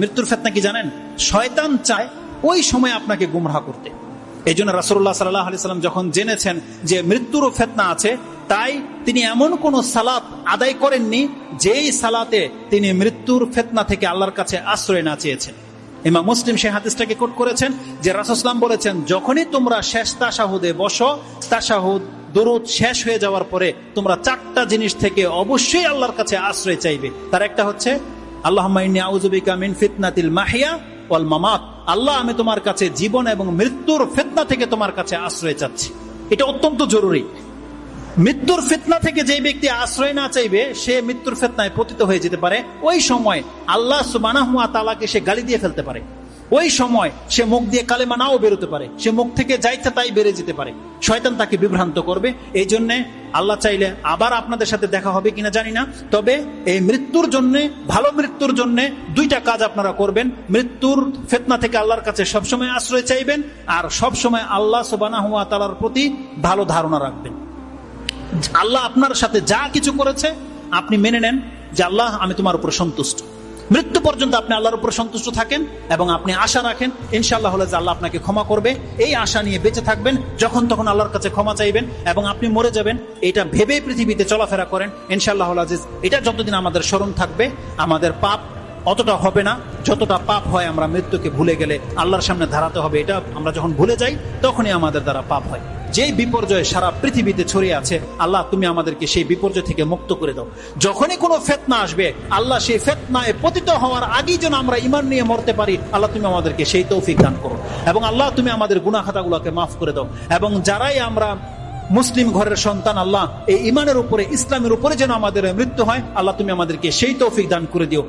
মৃত্যুর ফেতনা কি জানেন? শয়তান চায় ওই সময় আপনাকে গুমরাহ করতে। এই জন্য রাসুল্লাহ সাল্লাহ সাল্লাম যখন জেনেছেন যে মৃত্যুরও ফেতনা আছে, তাই তিনি এমন কোন সালাত আদায় করেননি যেই সালাতে তিনি মৃত্যুর ফেতনা থেকে আল্লাহর কাছে আশ্রয় না চেয়েছেন। ইমাম মুসলিম সে হাদিসটাকে কোট করেছেন যে রাসুসলাম বলেছেন, যখনই তোমরা শেষ তাসাহুদে বসো তাসাহুদ দরুদ শেষ হয়ে যাওয়ার পরে তোমরা চারটা জিনিস থেকে অবশ্যই আল্লাহর কাছে আশ্রয় চাইবে। তার একটা হচ্ছে আল্লাহ মিন ফিতনাতিল মাহিয়া ওয়াল মামাত। আল্লাহ, আমি তোমার কাছে জীবন এবং মৃত্যুর ফিতনা থেকে তোমার কাছে আশ্রয় চাচ্ছি। এটা অত্যন্ত জরুরি। মৃত্যুর ফিতনা থেকে যে ব্যক্তি আশ্রয় না চাইবে, সে মৃত্যুর ফেতনায় পতিত হয়ে যেতে পারে। ওই সময় আল্লাহ সুবানাহুয়া তালাকে সে গালি দিয়ে ফেলতে পারে। ওই সময় সে মুখ দিয়ে কালেমা নাও বেরোতে পারে। সে মুখ থেকে যাইতে তাই বেড়ে যেতে পারে। শয়তান তাকে বিভ্রান্ত করবে। এই জন্যে আল্লাহ চাইলে আবার আপনাদের সাথে দেখা হবে কিনা জানি না। তবে এই মৃত্যুর জন্য, ভালো মৃত্যুর জন্য দুইটা কাজ আপনারা করবেন। মৃত্যুর ফেতনা থেকে আল্লাহর কাছে সবসময় আশ্রয় চাইবেন আর সবসময় আল্লাহ সুবানাহুয়া তালার প্রতি ভালো ধারণা রাখবেন। আল্লাহ আপনার সাথে যা কিছু করেছে, আপনি মেনে নেন যে আল্লাহ, আমি তোমার উপর সন্তুষ্ট। মৃত্যু পর্যন্ত আপনি আল্লাহর উপর সন্তুষ্ট থাকেন এবং আপনি আশা রাখেন, ইনশাআল্লাহ আল্লাহ আপনাকে ক্ষমা করবে। এই আশা নিয়ে বেঁচে থাকবেন, যখন তখন আল্লাহর কাছে ক্ষমা চাইবেন এবং আপনি মরে যাবেন। এটা ভেবে পৃথিবীতে চলাফেরা করেন। ইনশাআল্লাহ আজিজ, এটা যতদিন আমাদের স্মরণ থাকবে, আমাদের পাপ অতটা হবে না। যতটা পাপ হয় আমরা মৃত্যুকে ভুলে গেলে আল্লাহর সামনে ধারাতে হবে, এটা আমরা যখন ভুলে যাই, তখনই আমাদের দ্বারা পাপ হয়। যেই বিপর্যয় সারা পৃথিবীতে ছড়িয়ে আছে, আল্লাহ, তুমি আমাদেরকে সেই বিপর্যয় থেকে মুক্ত করে দাও। যখনই কোনো ফেতনা আসবে, আল্লাহ সেই ফেতনায় পতিত হওয়ার আগেই যেন আমরা ইমান নিয়ে মরতে পারি, আল্লাহ, তুমি আমাদেরকে সেই তৌফিক দান করো। এবং আল্লাহ, তুমি আমাদের গুনাখাতাগুলোকে মাফ করে দাও। এবং যারাই আমরা মুসলিম ঘরের সন্তান, আল্লাহ, এই ইমানের উপরে, ইসলামের উপরে যেন আমাদের মৃত্যু হয়, আল্লাহ, তুমি আমাদেরকে সেই তৌফিক দান করে দিও।